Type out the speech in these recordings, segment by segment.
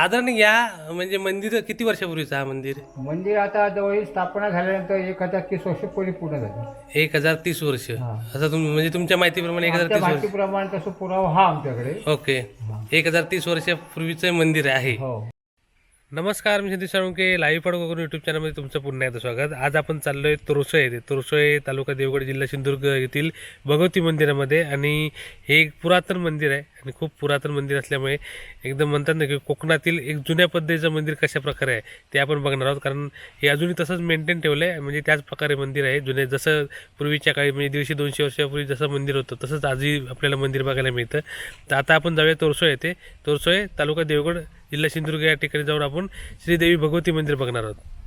साधारण या म्हणजे मंदिर किती वर्षापूर्वीचं हा मंदिर? मंदिर आता जवळ स्थापना झाल्यानंतर एक हजार तीस वर्ष पूर्वी पूर्ण झाले. एक हजार तीस वर्ष. हा. असं तुम म्हणजे तुमच्या माहितीप्रमाणे एक हजार तीस वर्ष. माहितीप्रमाणे तसं पुरावा हा आमच्याकडे. ओके. एक हजार तीस वर्षापूर्वीचं मंदिर आहे. हो. नमस्कार मी सतीश साळुंके लाईव्ह पडको करून युट्यूब चॅनलमध्ये तुमचं पुन्हा एकदा स्वागत. आज आपण चाललोय तोरसोय. येथे तोरसोय तालुका देवगड जिल्हा सिंधुदुर्ग येथील भगवती मंदिरामध्ये आणि हे एक पुरातन मंदिर आहे. आणि खूप पुरातन मंदिर असल्यामुळे एकदम म्हणतात ना की कोकणातील एक जुन्या पद्धतीचं मंदिर कशा प्रकारे आहे ते आपण बघणार आहोत. कारण हे अजूनही तसंच मेंटेन ठेवलं आहे. म्हणजे त्याच प्रकारे मंदिर आहे. जुने जसं पूर्वीच्या काळी म्हणजे दीडशे दोनशे वर्षापूर्वी जसं मंदिर होतं तसंच आजही आपल्याला मंदिर बघायला मिळतं. तर आता आपण जाऊया तोरसोय येथे. तोरसोय तालुका देवगड जिल्हा सिंधुदुर्ग या ठिकाणी जाऊन आपण श्रीदेवी भगवती मंदिर बघणार आहोत.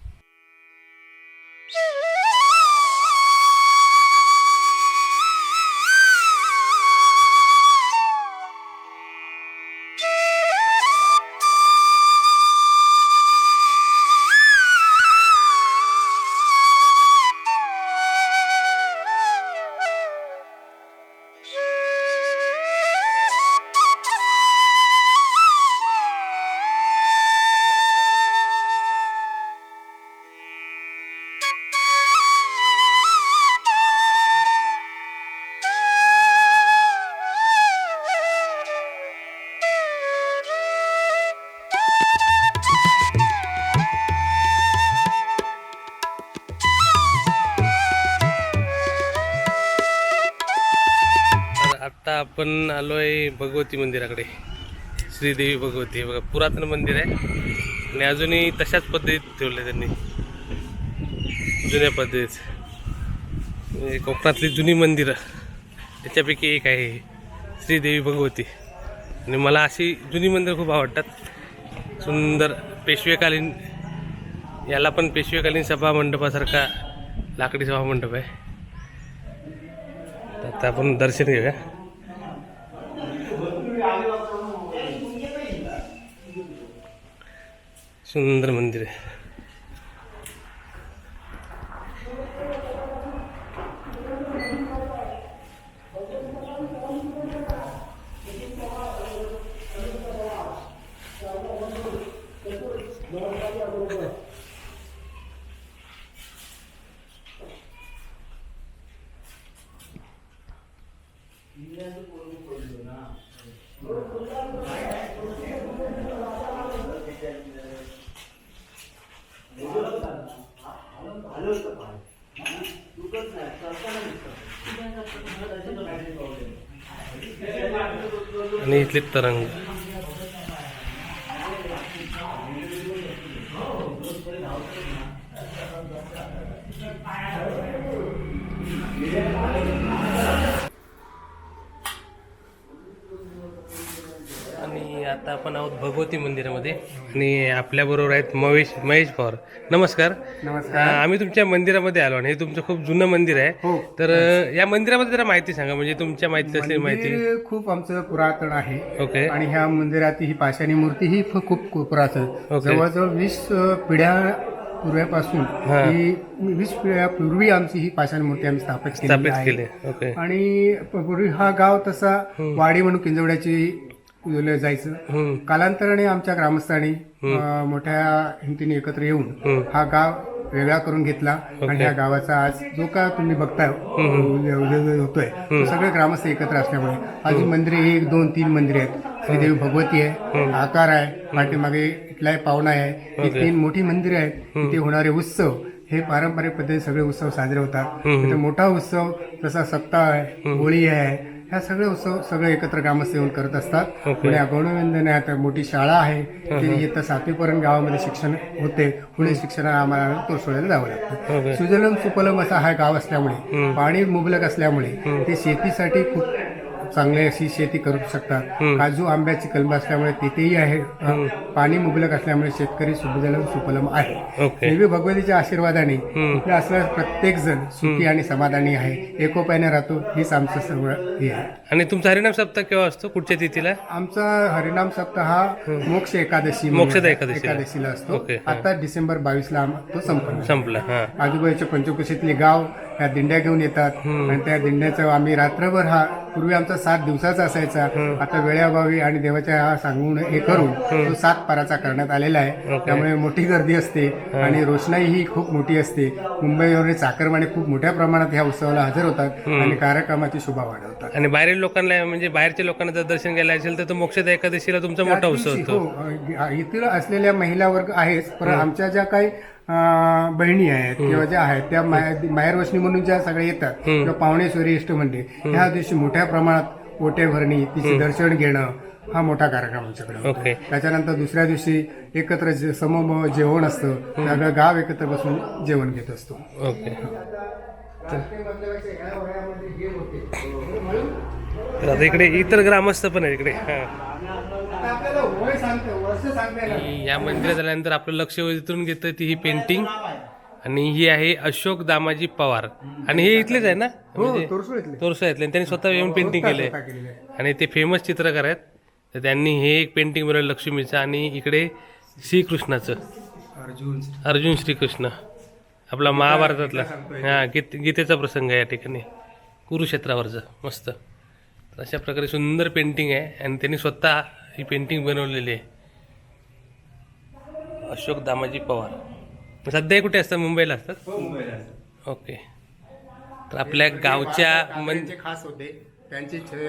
आपण आलो आहे भगवती मंदिराकडे. श्रीदेवी भगवती हे बघा पुरातन मंदिर आहे. आणि अजूनही तशाच पद्धतीत ठेवलं त्यांनी. जुन्या पद्धतीत. म्हणजे कोकणातली जुनी मंदिरं त्याच्यापैकी एक आहे श्रीदेवी भगवती. आणि मला अशी जुनी मंदिरं खूप आवडतात. सुंदर पेशवेकालीन याला पण पेशवेकालीन सभा मंडपासारखा लाकडी सभा मंडप आहे. आता आपण दर्शन घेऊया. सुंदर मंदिर आहे तरंग आणि आता आपण आहोत भगवती मंदिरामध्ये आणि आपल्या बरोबर आहेत महेश महेश पवार नमस्कार. नमस्कार. अं, आम्ही तुमच्या मंदिरामध्ये आलो आणि हे तुमचं खूप जुनं मंदिर आहे. हो. तर अं, या मंदिरामध्ये जरा माहिती सांगा म्हणजे तुमच्या माहिती असलेली माहिती. मंदिर खूप आमचं पुरातन आहे. ओके. आणि ह्या मंदिरात ही पाषाणी मूर्ती ही फ- खूप खूप पुरातन. ओके. जवळजवळ वीस अ, पिढ्या पूर्वीपासून हा. ही वीस पिढ्या पूर्वी आमची ही पाषाण मूर्ती आम्ही स्थापित केली स्थापित आहे. केले. ओके. आणि प- पूर्वी हा गाव तसा वाडी म्हणून किंजवड्याची जायचं. हम्म. कालांतराने आमच्या ग्रामस्थांनी मोठ्या हिमतीने एकत्र येऊन हा गाव वेगळा करून घेतला. आणि ह्या गावाचा आज जो का तुम्ही बघताय होतोय तो सगळे ग्रामस्थ एकत्र असल्यामुळे. आज मंदिरे ही एक दोन तीन मंदिरे आहेत. श्रीदेवी भगवती आहे आकार आहे पाठीमागे इथला एक पाहुणा आहे. ही तीन मोठी मंदिरे आहेत. इथे होणारे उत्सव हे पारंपरिक पद्धतीने सगळे उत्सव साजरे होतात. मोठा उत्सव जसा सप्ताह आहे होळी आहे ह्या सगळे उत्सव सगळे एकत्र ग्रामस्थ येऊन करत असतात. पुणे गौणवंदन आहे आता मोठी शाळा आहे. ती इयत्ता सातवीपर्यंत गावामध्ये शिक्षण होते. पुढे शिक्षणाला आम्हाला तोरसोळ्याला जावं लागतं. सुजलम सुपलम असा हा गाव असल्यामुळे पाणी मुबलक असल्यामुळे ते शेतीसाठी खूप चांगले अशी शेती करू शकतात. काजू आंब्याची कलम असल्यामुळे तिथेही आहे. पाणी मुबलक असल्यामुळे शेतकरी सुजलम सुपलम आहे. देवी भगवतीच्या आशीर्वादाने इथे असलेला प्रत्येक जण सुखी आणि समाधानी आहे. एकोप्याने राहतो हीच आमचं सर्व हे आहे. आणि तुमचा हरिनाम सप्ताह केव्हा असतो? कुठच्या तिथीला? आमचा हरिनाम सप्ताह हा मोक्ष एकादशी मोक्षदा एकादशीला. असतो. आता डिसेंबर बावीसला आम- तो संपला. हा. आजूबाजूच्या पंचकृषीतले गाव ह्या दिंड्या घेऊन येतात. आणि त्या दिंड्याचं आम्ही रात्रभर हा पूर्वी आमचा सात दिवसाचा असायचा. आता वेळाभावी आणि देवाच्या हा सांगून हे करून तो सात पाराचा करण्यात आलेला आहे. त्यामुळे मोठी गर्दी असते आणि रोषणाई ही खूप मोठी असते. मुंबईवरील चाकरमाने खूप मोठ्या प्रमाणात ह्या उत्सवाला हजर होतात आणि कार्यक्रमाची शोभा वाढवतात. आणि बाहेरील लोकांना म्हणजे बाहेरच्या लोकांना जर दर्शन घ्यायला असेल तर तो मोक्षदा एकादशीला तुमचा मोठा उत्सव त्या दिवशी, हो इथं असलेल्या महिला वर्ग आहेच पण आमच्या ज्या काही बहिणी आहेत किंवा ज्या आहेत त्या माहेर वशनी म्हणून ज्या सगळ्या येतात. किंवा पाहुणेश्वरी इष्ट म्हणते ह्या दिवशी मोठ्या प्रमाणात ओटे भरणी तिचे दर्शन घेणं हा मोठा कार्यक्रम आमच्याकडे त्याच्यानंतर दुसऱ्या दिवशी एकत्र जे- सम जेवण असतं सगळं गाव एकत्र बसून जेवण घेत असतो. ओके. तर आता इकडे इतर ग्रामस्थ पण आहेत इकडे. आपल्याला या मंदिरात आल्यानंतर आपलं लक्ष वेधून घेतं ती ही पेंटिंग आणि ही आहे अशोक दामाजी पवार. आणि हे इथलेच आहे ना? हो म्हणजे तोरसं आहेत त्यांनी स्वतः येऊन पेंटिंग केले. आणि ते फेमस चित्रकार आहेत. तर त्यांनी हे एक पेंटिंग बनवलं लक्ष्मीचं आणि इकडे श्रीकृष्णाचं. अर्जुन. अर्जुन श्रीकृष्ण. आपला महाभारतातला. हा गीत गीतेचा प्रसंग आहे या ठिकाणी. कुरुक्षेत्रावरचं. मस्त. अशा प्रकारे सुंदर पेंटिंग आहे. आणि त्यांनी स्वतः ही पेंटिंग बनवलेली आहे. अशोक दामाजी पवार. सध्या हे कुठे असतात? मुंबईला असतात. ओके. तर आपल्या गावच्या मन त्यांचे खास होते. त्यांचे छे-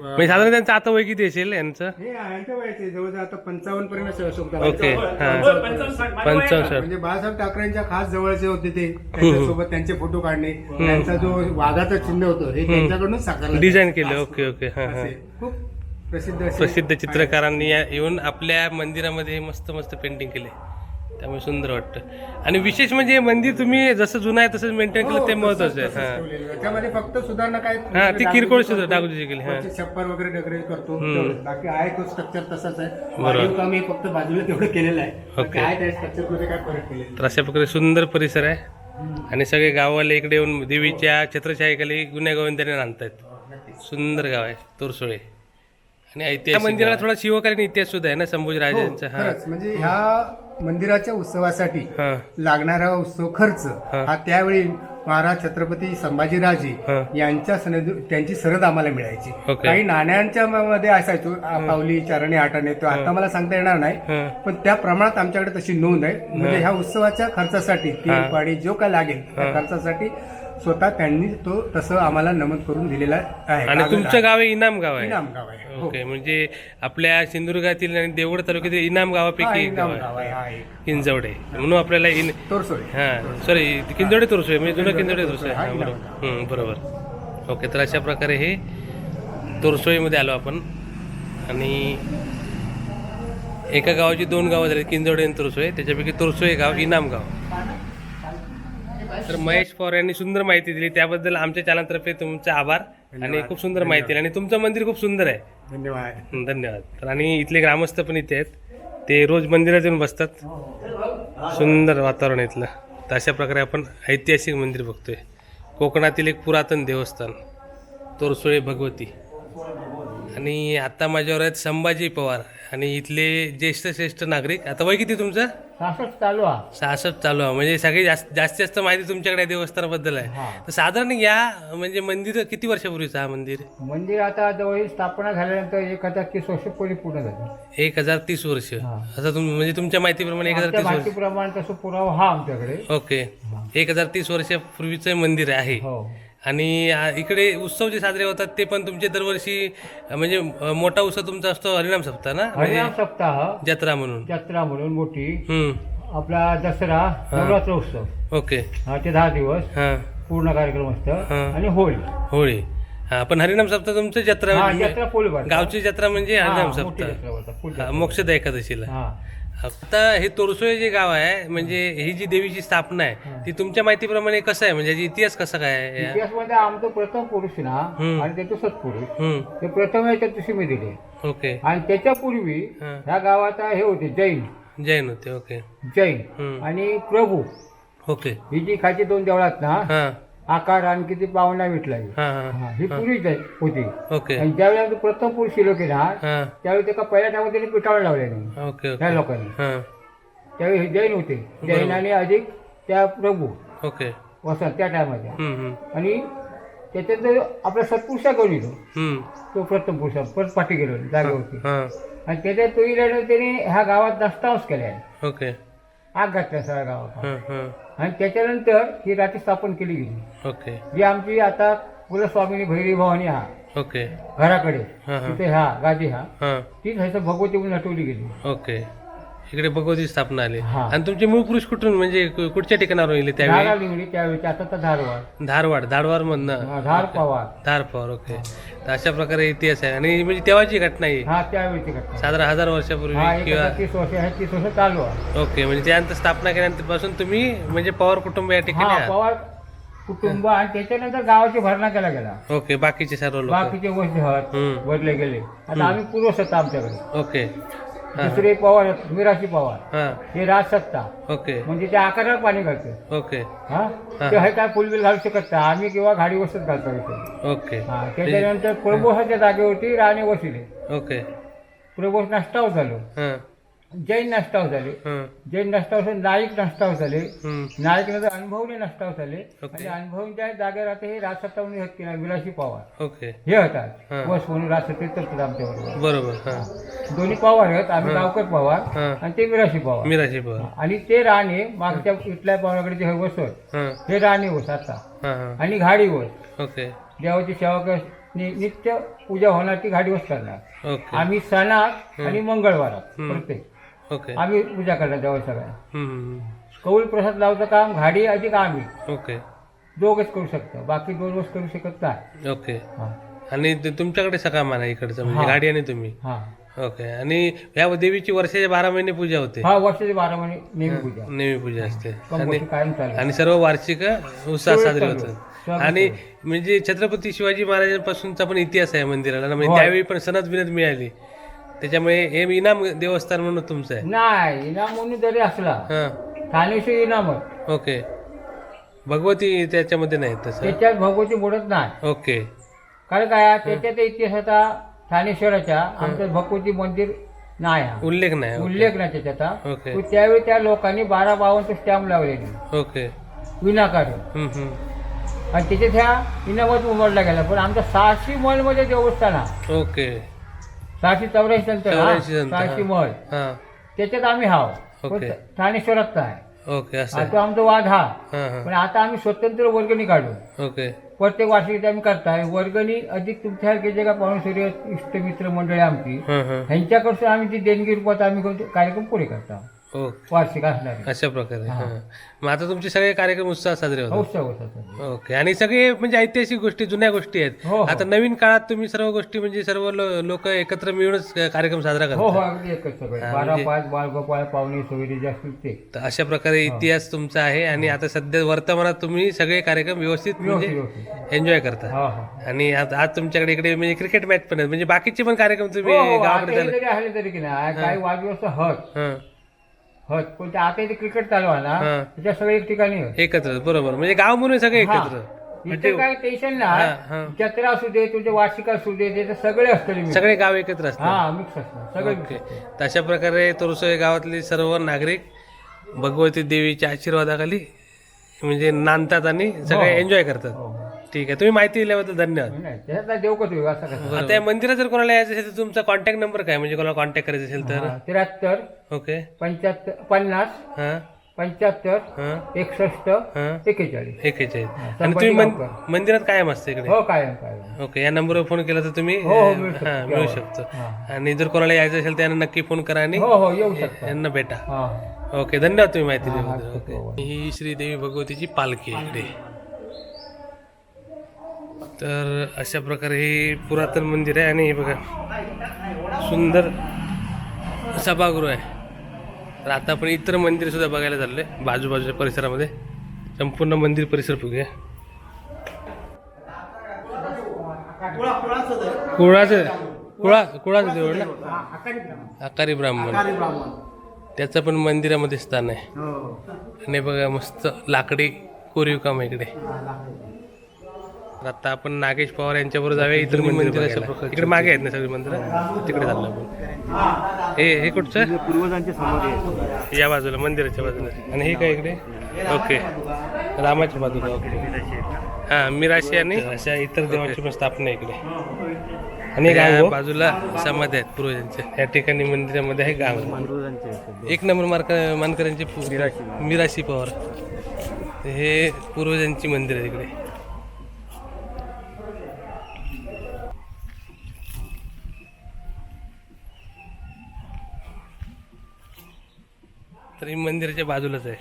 म्हणजे साधारण त्यांचं आता वय किती असेल यांचं? हे यांच्या वयाचे जवळजवळ आता पंचावन्न पर्यंत अशोक ओके हां. पंचावन्न म्हणजे बाळासाहेब ठाकरेंच्या खास जवळचे होते ते. त्यांच्यासोबत त्यांचे फोटो काढणे. त्यांचा जो वाघाचं चिन्ह होतं हे त्यांच्याकडूनच साकारलं डिझाइन केलं. Okay okay. हां हां. असे. खूप प्रसिद्ध प्रसिद्ध चित्रकारांनी या- येऊन आपल्या मंदिरामध्ये मस्त मस्त पेंटिंग केले. त्यामुळे सुंदर वाटतं. आणि विशेष म्हणजे हे मंदिर तुम्ही जसं जुनं आहे तसंच मेंटेन केलं ते महत्वाचं आहे. हां. त्याच्यामध्ये फक्त सुधारणा काय? हा, ती किरकोळ सुद्धा डागडुजी केली, हा. वरचे छप्पर वगैरे डेकोरेट करतो. बाकी आहे तो स्ट्रक्चर तसाच आहे. बरोबर. वाढीव काम हे फक्त बाजूला तेवढं केलेलं आहे. ओके. त्या स्ट्रक्चरमध्ये काय फरक केलेलं तर अशा प्रकारे सुंदर परिसर आहे. आणि सगळे गाववाले इकडे येऊन देवीच्या छत्रछायेखाली गुन्ह्या गोविंदाने आणतायत. सुंदर गाव आहे तोरसोळे. आणि ऐतिहासिक मंदिराला थोडा शिवकालीन इतिहास सुद्धा आहे ना संभाजी राजांचा हा. खरंच. म्हणजे ह्या मंदिराच्या उत्सवासाठी हा. लागणारा उत्सव खर्च हा. त्यावेळी महाराज छत्रपती संभाजीराजे हा. यांच्या सनद त्यांची सरद आम्हाला मिळायची. ओके. काही नाण्यांच्या म- मध्ये असायचो. आ, पावली चरणी आठाने तो आता मला सांगता येणार नाही. हा. पण त्या प्रमाणात आमच्याकडे तशी नोंद आहे. म्हणजे ह्या उत्सवाच्या खर्चासाठी तेल पाणी जो काय लागेल त्या खर्चासाठी स्वतः त्यांनी तो तसं आम्हाला नमूद करून दिलेला आहे. आणि तुमचं गाव हे इनाम गाव आहे? इनाम गाव आहे हो. ओके म्हणजे आपल्या सिंधुदुर्गातील आणि देवगड तालुक्यातील इनाम हा, गावापैकी एक गाव इनाम आहे. गाव आहे हा एक. किंजवडे. म्हणून आपल्याला इन तोरसोळे. हा सॉरी किंजवडे तुरसोय म्हणजे जुनं किंजवडे तुरसोय हा बरोबर. ओके तर अशा प्रकारे हे तोरसोळीमध्ये आलो आपण. आणि एका गावाची दोन गावं झाली किंजवडे आणि तुरसोय त्याच्यापैकी तुरसोय गाव इनाम गाव तर महेश पवार यांनी सुंदर माहिती दिली. त्याबद्दल आमच्या चॅनलतर्फे तुमचे आभार आणि खूप सुंदर माहिती दिली. आणि तुमचं मंदिर खूप सुंदर आहे. धन्यवाद. धन्यवाद. तर आणि इथले ग्रामस्थ पण इथे आहेत. ते रोज मंदिरात येऊन बसतात. सुंदर वातावरण इथलं. तर अशा प्रकारे आपण ऐतिहासिक मंदिर बघतोय. कोकणातील एक पुरातन देवस्थान तोरसोळे भगवती. आणि आता माझ्यावर आहेत संभाजी पवार. आणि इथले ज्येष्ठ श्रेष्ठ नागरिक आता वय किती तुमचं? सासष्ट चालू हा सहासष्ट चालू आहे. म्हणजे सगळी जास्त जास्तीत जास्त माहिती तुमच्याकडे या देवस्थानाबद्दल आहे. तर साधारण या म्हणजे मंदिर किती वर्षापूर्वीचं हा मंदिर? मंदिर आता जवळ स्थापना झाल्यानंतर एक हजार तीस वर्ष पूर्वी पूर्ण झाली. एक हजार तीस वर्ष. हा. असं तुम म्हणजे तुमच्या माहितीप्रमाणे एक हजार आमच्या तीस वर्ष. माहितीप्रमाणे तसं पुरावा हा आमच्याकडे. ओके. एक हजार तीस वर्षापूर्वीचं मंदिर आहे. हो. आणि इकडे उत्सव जे साजरे होतात ते पण तुमचे दरवर्षी म्हणजे मोठा उत्सव तुमचा असतो हरिनाम सप्ताह ना? म्हणजे हरिनाम सप्ताह. जत्रा म्हणून. जत्रा म्हणून मोठी. आपला दसरा नवरात्र उत्सव. ओके. हा ते दहा दिवस हां. पूर्ण कार्यक्रम असतं. आणि होळी. होळी. हा पण हरिनाम सप्ताह तुमचं जत्रा म्हणजे- जत्रा. गावची जत्रा म्हणजे हरिनाम सप्ताह. मोक्षदा एकादशीला. आता हे तोरसोळे जे गाव आहे म्हणजे ही जी देवीची स्थापना आहे ती तुमच्या माहितीप्रमाणे कसं आहे? म्हणजे याची इतिहास कसा काय आहे? या- इतिहासमध्ये आमचं प्रथम पुरुष ना हम्म. आणि त्याचं सत्पुरुष. हम्म. ते प्रथम दिवशी दिले. ओके. आणि त्याच्यापूर्वी हा. ह्या गावाचा हे होते जैन. जैन होते ओके. जैन. हम्म. आणि प्रभू. ओके. ही जी खालची दोन देवळात ना हां. आकार आणखी ती पावना भेटला हां पूर्वी जै- होती. ओके. आणि ज्यावेळेला आमचं प्रथम पुरुष शिलो केला त्यावेळी त्याला पहिल्या टाइम त्यांनी पिठावर लावले नाही ओके त्या लोकांनी. हां. त्यावेळी हे जैन होते. जैन आणि अधिक त्या प्रभू ओके. वसंत त्या टायमाच्या. आणि त्याच्यात आपला सत्पुरुषा घेऊन येतो. तो प्रथम पुरुषा परत पाठी गेलो जागेवरती आणि त्याच्यात तो इल्यानं त्याने ह्या गावात नष्टांश केले. आहे ओके. आग घातल्या सगळ्या गावात. आणि त्याच्यानंतर ही रात्री स्थापन केली गेली. ओके. जी आमची आता कुलस्वामिनी भैरी भवानी हा. ओके. घराकडे. हा हा. तिथे हा गादी हा. हा. तीच ह्याचं भगवती म्हणून नटवली गेली. ओके. इकडे भगवती स्थापना आली. हा. आणि तुमचे मूळ पुरुष कुठून म्हणजे कु- कुठच्या ठिकाणावर येले धारा त्यावेळी त्यावेळी आता तर धारवाड. धारवाड धारवाड मधनं धार पवार. धार पवार ओके. तर अशा प्रकारे इतिहास आहे. आणि म्हणजे तेव्हाची घटना आहे हा त्यावेळीची घटना. साधारण हजार हा वर्षापूर्वी एक किंवा तीस वर्ष आहे तीस वर्ष चालू आहे. ओके. म्हणजे त्यानंतर स्थापना केल्यानंतरपासून तुम्ही म्हणजे पवार कुटुंब या ठिकाणी हा आहात. पवार कुटुंब आणि त्याच्यानंतर गावाची भरणा केला गेला. ओके बाकीचे सर्व लोक. बाकीचे वस्ती हत हम्म. बदले गेले. आता आम्ही पूर्वसत्ता आमच्याकडे. ओके. हा. दुसरे पवार आहेत, मिराशी पवार. हा. हे राजसत्ता. ओके. म्हणजे ते आकारावर पाणी घालते. ओके. हा? हा. ते हे काय फुलबिल घालू शकत नाही. आम्ही किंवा गाडी वसत घालतो इथे. ओके. हा त्याच्यानंतर प्रभोसाच्या जागेवरती राणे वसिले ओके. प्रभोस नष्टाव झालो. हा. जैन नष्टाव झाले. जैन नष्टाव झाले नाईक नष्टाव झाले. नाईक नंतर अनुभवने नष्टाव झाले. आणि अनुभवच्या जागेवर आता हे राजसत्ता म्हणून हत केला विलासी पवार. हे. होतात. वस म्हणून राजसत्तेत तरतूद आमच्या बरोबर बरोबर हा. दोन्ही पवार आहेत आम्ही. गावकर पवार आणि ते विराशी पवार. मिराशी पवार. आणि ते राणे मागच्या इथल्या पवाराकडे जे वस होत हा. राणे वस आता. आणि घाडी वस. ओके. देवाची सेवा कर नित्य पूजा होणार ती घाडी वस करणार. आम्ही सणात आणि मंगळवारात. प्रत्येक. ओके. आम्ही पूजा करणार देवा सगळ्या. हम्म. कौल प्रसाद लावचं काम घाडी अधिक आम्ही. ओके. दोघच करू शकतो. बाकी दोन वर्ष करू शकत नाही. ओके. हा. आणि ते तुमच्याकडे मान आहे इकडचं म्हणजे हा. गाडी आणि तुम्ही. हा. ओके. आणि या देवीची वर्षाचे बारा महिने पूजा होते. हा वर्षाचे बारा महिने नेहमी पूजा. नेहमी पूजा असते. आणि कंपोस्ट कायम चालू आणि सर्व वार्षिक उत्साह साजरे. होतात. आणि म्हणजे छत्रपती शिवाजी महाराजांपासूनचा पण इतिहास आहे मंदिराला. म्हणजे होय. त्यावेळी पण सनद बिनद मिळाली. त्याच्यामुळे हे इनाम देवस्थान म्हणून तुमचं आहे? नाही इनाम म्हणून जरी असला हा. ठाणेश्वर इनामच ओके. भगवती त्याच्यामध्ये नाही तसं? त्याच्यात भगवती मोडत नाही. ओके. कारण काय त्याच्यात इतिहास होता ठाणेश्वराच्या आमचं भगवती मंदिर नाही हा उल्लेख नाही. उल्लेख नाही त्याच्यात हा. ओके. त्यावेळी त्या लोकांनी बारा बावन्न स्टॅम्प लावलेली. ओके. विनाकारण. हम्म, हम्म. आणि त्याच्यात ह्या इनामात उमरला गेला पण आमच्या सहाशे महलमध्ये देवस्थान हा ओके. सहाशे चौऱ्याऐंशी नंतर हा. चौऱ्याऐंशी सहाशे हा. हा. त्याच्यात आम्ही हाव. पण ओके. ठाणेश्वरात आहे. ओके असं आहे. तो आमचा वाद हा. हा हा. पण आता आम्ही स्वतंत्र वर्गणी काढू. ओके. प्रत्येक वार्षिक आम्ही करताय. वर्गणी अधिक तुमच्या जे का पाहुणेश्वरी इष्टमित्र मंडळी आमची हा हा. ह्यांच्याकडून आम्ही ती देणगी रूपात आम्ही कोणते कार्यक्रम पुरे करतो. ओके वार्षिक असणारे. अशा प्रकारे हा. हा. मग आता तुमचे सगळे कार्यक्रम उत्साह साजरे होतात. उत्सव ओके. आणि सगळे म्हणजे ऐतिहासिक गोष्टी जुन्या गोष्टी आहेत. हो, हो. आता नवीन काळात तुम्ही सर्व गोष्टी म्हणजे सर्व लोक एकत्र मिळूनच कार्यक्रम साजरा हो हो करतात. अगदी एकच सगळे. हा, बारा म्हणजे- पाच बाळगोपाळ पाहुणे सोयरे जे असतील ते. तर अशा प्रकारे इतिहास तुमचा आहे आणि आता सध्या वर्तमानात तुम्ही सगळे कार्यक्रम व्यवस्थित व्यवस्थित म्हणजे व्यवस्थित एन्जॉय करता. हो हो. आणि आज आज तुमच्याकडे इकडे म्हणजे क्रिकेट मॅच पण आहेत. म्हणजे बाकीचे पण कार्यक्रम तुम्ही हो, हो, गावाकडे आता झाले आले तरी की नाही. काही वादग्रस्त हत हा. पण ते आता इथे क्रिकेट चालू आहे ना हा. त्याच्या सगळे एक ठिकाणी हत. एकत्र बरोबर म्हणजे गाव म्हणून सगळे हा. एकत्र म्हणजे इथे काय टेन्शन हा, नाही हा. जत्रा असू दे तुझे वार्षिक असू दे ते सगळे असतील mix. सगळे गाव एकत्र असतात हा मिक्स असतात सगळे mix ओके असतात. तर अशा प्रकारे तोरसोय गावातले सर्व नागरिक भगवती देवीच्या आशीर्वादाखाली म्हणजे नांदतात आणि सगळे हो. एन्जॉय करतात हो, हो. ठीक आहे. तुम्ही माहिती दिल्याबद्दल धन्यवाद. नाही त्याच्यात देव कसं होईल असं कसं? आता या मंदिरात जर कोणाला यायचं असेल तर तुमचा कॉन्टॅक्ट नंबर काय? म्हणजे कोणाला कॉन्टॅक्ट करायचं असेल तर? हा, त्र्याहत्तर ओके. पंच्याहत्तर पन्नास हां. पंच्याहत्तर हां. एकसष्ट हां. एकेचाळीस एकेचाळीस आणि तुम्ही मन-. मंदिरात कायम असते इकडे? हो कायम कायम. ओके या नंबरवर फोन केला तर तुम्ही हो, हो, मिळू शकतो. हां मिळू शकतो. हा. आणि जर कोणाला यायचं असेल तर यांना नक्की फोन करा आणि हो हो येऊ शकता. यांना भेटा. हा. ओके धन्यवाद तुम्ही माहिती हा, हा, दिल्याबद्दल. ओके. ही श्रीदेवी भगवतीची पालखी आहे इकडे. तर अशा प्रकारे हे पुरातन मंदिर आहे आणि हे बघा सुंदर सभागृह आहे. तर आता आपण इतर मंदिर सुद्धा बघायला चाललोय बाजूबाजूच्या परिसरामध्ये. संपूर्ण मंदिर परिसर बघूया. कुळाचं कुळा कुळाचं देऊळ ना? आकारी ब्राह्मण. त्याचं पण मंदिरामध्ये स्थान आहे. आणि बघा मस्त लाकडी कोरीव काम आहे इकडे. आता आपण नागेश पवार यांच्याबरोबर जाऊया. इतर मंदिर अशा प्रकार इकडे मागे आहेत ना सगळी मंदिरं? तिकडे चाललो आपण. हे हे कुठचं? पूर्वजांचे समाधी या बाजूला मंदिराच्या बाजूला. आणि हे काय इकडे? ओके. रामाच्या बाजूला ओके. हां मिराशी आणि अशा इतर देवाची पण स्थापना इकडे. आणि या बाजूला समाधी आहेत पूर्वजांच्या या ठिकाणी मंदिरामध्ये आहे गाव. एक नंबर मार्क मानकरांचे पु- मिराशी पवार. हे पूर्वजांची मंदिर आहे इकडे. तर ही मंदिराच्या बाजूलाच आहे.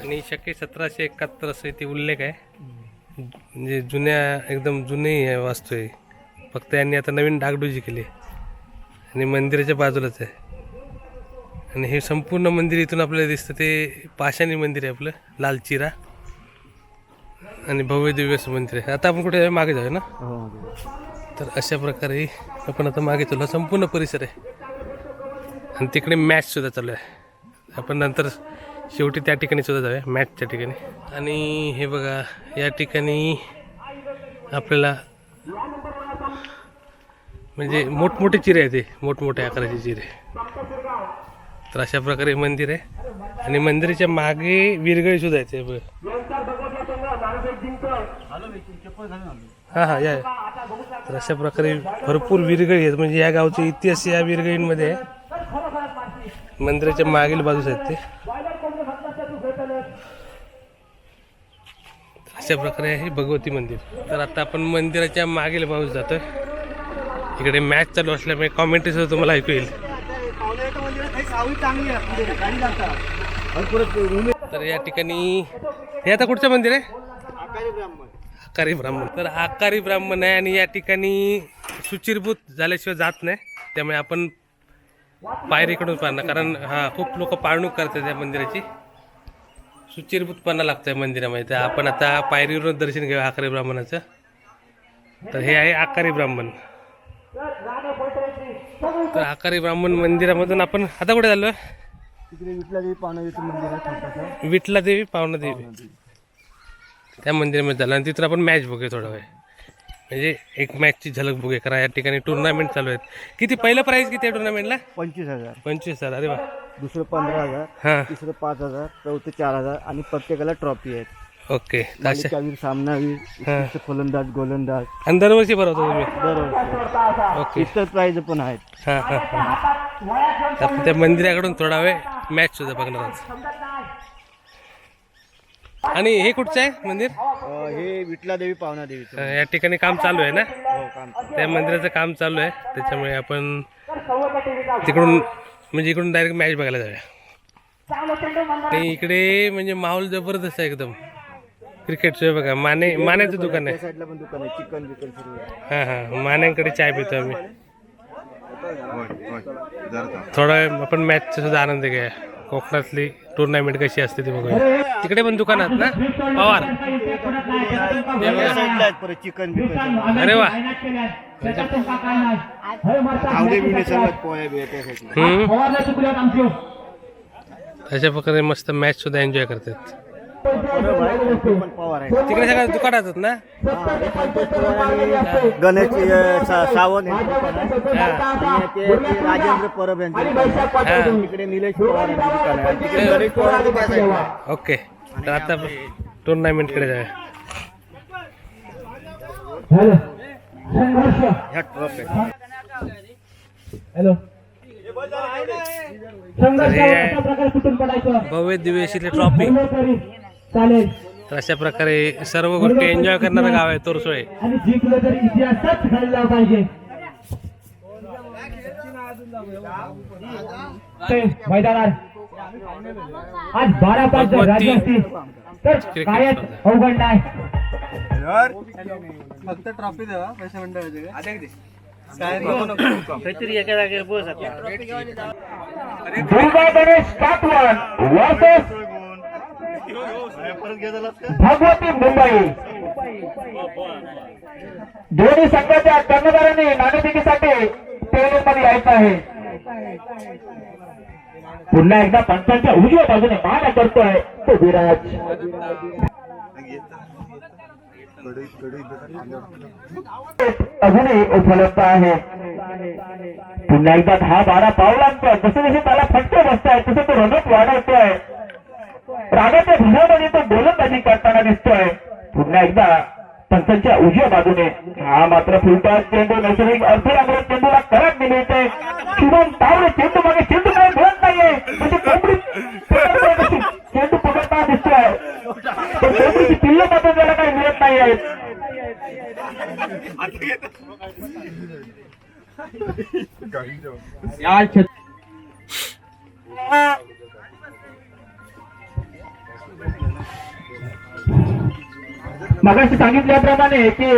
आणि शके सतराशे एकाहत्तर असं इथे उल्लेख आहे. म्हणजे जुन्या एकदम जुनी आहे वास्तू आहे. फक्त यांनी आता नवीन डागडुजी केली आणि मंदिराच्या बाजूलाच आहे. आणि हे संपूर्ण मंदिर इथून आपल्याला दिसतं ते पाषाणी मंदिर आहे आपलं लाल चिरा. आणि भव्य दिव्य असं मंदिर आहे. आता आपण कुठे जाऊया? मागे जाऊया ना? तर अशा प्रकारे आपण आता मागे चालू संपूर्ण परिसर आहे. आणि तिकडे मॅच सुद्धा चालू आहे. आपण नंतर शेवटी त्या ठिकाणी सुद्धा जाऊया मॅचच्या ठिकाणी. आणि हे बघा या ठिकाणी आपल्याला म्हणजे मोठमोठे चिरे आहेत ते मोठमोठ्या आकाराचे चिरे. तर अशा प्रकारे मंदिर आहे. आणि मंदिराच्या मागे विरगळी सुद्धा आहे ते बघ. हां हां या या. तर अशा प्रकारे भरपूर विरगळी आहेत. म्हणजे या गावचे इतिहास या विरगळींमध्ये आहे. मंदिराच्या मागील बाजूस आहेत ते. अशा प्रकारे आहे भगवती मंदिर. तर आता आपण मंदिराच्या मागील बाजूस जातोय. इकडे मॅच चालू असल्यामुळे कॉमेंट्री सुद्धा तुम्हाला ऐकू येईल. तर या ठिकाणी हे आता कुठचं मंदिर आहे? आकारी ब्राह्मण. तर आकारी ब्राह्मण आहे आणि या ठिकाणी सुचिरभूत झाल्याशिवाय जात नाही. त्यामुळे आपण पायरीकडून पाहणं कारण हा खूप लोक पाळणूक करतात या मंदिराची. सुचिरभूतपणा लागतं आहे मंदिरामध्ये. तर आपण आता पायरीवरून दर्शन घेऊया आकारी ब्राह्मणाचं. तर हे आहे आकारी ब्राह्मण. तर आकारी ब्राह्मण मंदिरामधून आपण आता कुठे चाललो तिकडे विठलादेवी पावनाजीचं मंदिर विठला देवी पावना देवी त्या मंदिरामध्ये झालं आणि तिथून आपण मॅच बघूया थोडा वेळ. म्हणजे एक मॅचची झलक बघूया कारण या ठिकाणी टुर्नामेंट चालू आहेत. किती पहिलं प्राईज किती आहे टुर्नामेंटला पंचवीस हजार. पंचवीस हजार अरे वा. दुसरं पंधरा हजार हां. तिसरं पाच हजार चौथं चार हजार आणि प्रत्येकाला ट्रॉफी आहेत. ओके तर अशा. मालिकावीर सामनावीर उत्कृष्ट फलंदाज गोलंदाज. आणि दरवर्षी भरवतो तुम्ही? दरवर्षी. ओके. इतर प्राइज पण आहेत. हां हां हां. त्या मंदिराकडून थोडा वेळ मॅच सुद्धा बघणार आहोत. आणि हे कुठचं आहे? मंदिर? हे विठलादेवी पावनादेवीचं अं, या ठिकाणी काम चालू आहे ना? हो काम त्या मंदिराचं काम चालू आहे. त्याच्यामुळे आपण तिकडून म्हणजे इकडून डायरेक्ट मॅच बघायला जाऊया. आणि इकडे म्हणजे माहोल जबरदस्त आहे एकदम. क्रिकेटचं बघा माने मान्याचं दुकान आहे. त्या साईडला पण दुकान आहे. चिकन बिकन सर्व आहे. हां हां. मान्यांकडे चाय पितो आम्ही. थोडा आपण मॅचचा सुद्धा आनंद घ्या कोकणातली टुर्नामेंट कशी असते ते बघूया. तिकडे पण दुकान आहेत ना? पवार. हे चिकन. अरे वा. अशा प्रकारे मस्त मॅच सुद्धा एन्जॉय करतात. तिकडे सगळ्या दुकान आहेत ना? गणेश सावंत राजेंद्र परब यांचं. हां. तिकडे निलेश पवार यांचं दुकान आहे. आणि तिकडे गणेश पवार त्या साईडला आहे. ओके. तर आता टुर्नामेंटकडे जाऊया. ह्या ट्रॉफी. आहेत. तर हे आहे भव्य दिव्यशील ट्रॉफी. चालेल. तर अशा प्रकारे सर्व गोष्टी एन्जॉय करणारं गाव आहे तोरसोळे आणि जिंकलं तरी इतिहासात घडला पाहिजे. मैदानात. आज बारा पाच जर राज्य असतील तर कायच अवघड नाही दुर्गा गणेश काटवण वर्सेस भगवती मुंबई. दोन्ही संघाच्या कर्णधारांनी नाणेफेकीसाठी मध्ये यायचं आहे. पुन्हा एकदा पंचांच्या उजव्या बाजूने माना करतोय तो विराज. अजूनही उपलब्ध आहे. पुन्हा एकदा दहा बारा पावलांचा जसे जसे त्याला फटके बसत आहे तसं तो रनक वाढवतोय. रागाच्या भुजामध्ये तो गोलंदाजी करताना दिसतोय. पुन्हा एकदा पंचांच्या उजव्या बाजूने हा मात्र फुलटा चेंडू नैसर्गिक अर्थरामुळे चेंडूला करत दिली शुभम तावडे चेंडू मागे चेंडू काय मिळत नाहीये. म्हणजे कोंबडी चेंडू पकडताना दिसतोय. पण कोंबडीची पिल्ल मात्र त्याला काही मिळत नाहीये. या मगाशी सांगितल्याप्रमाणे की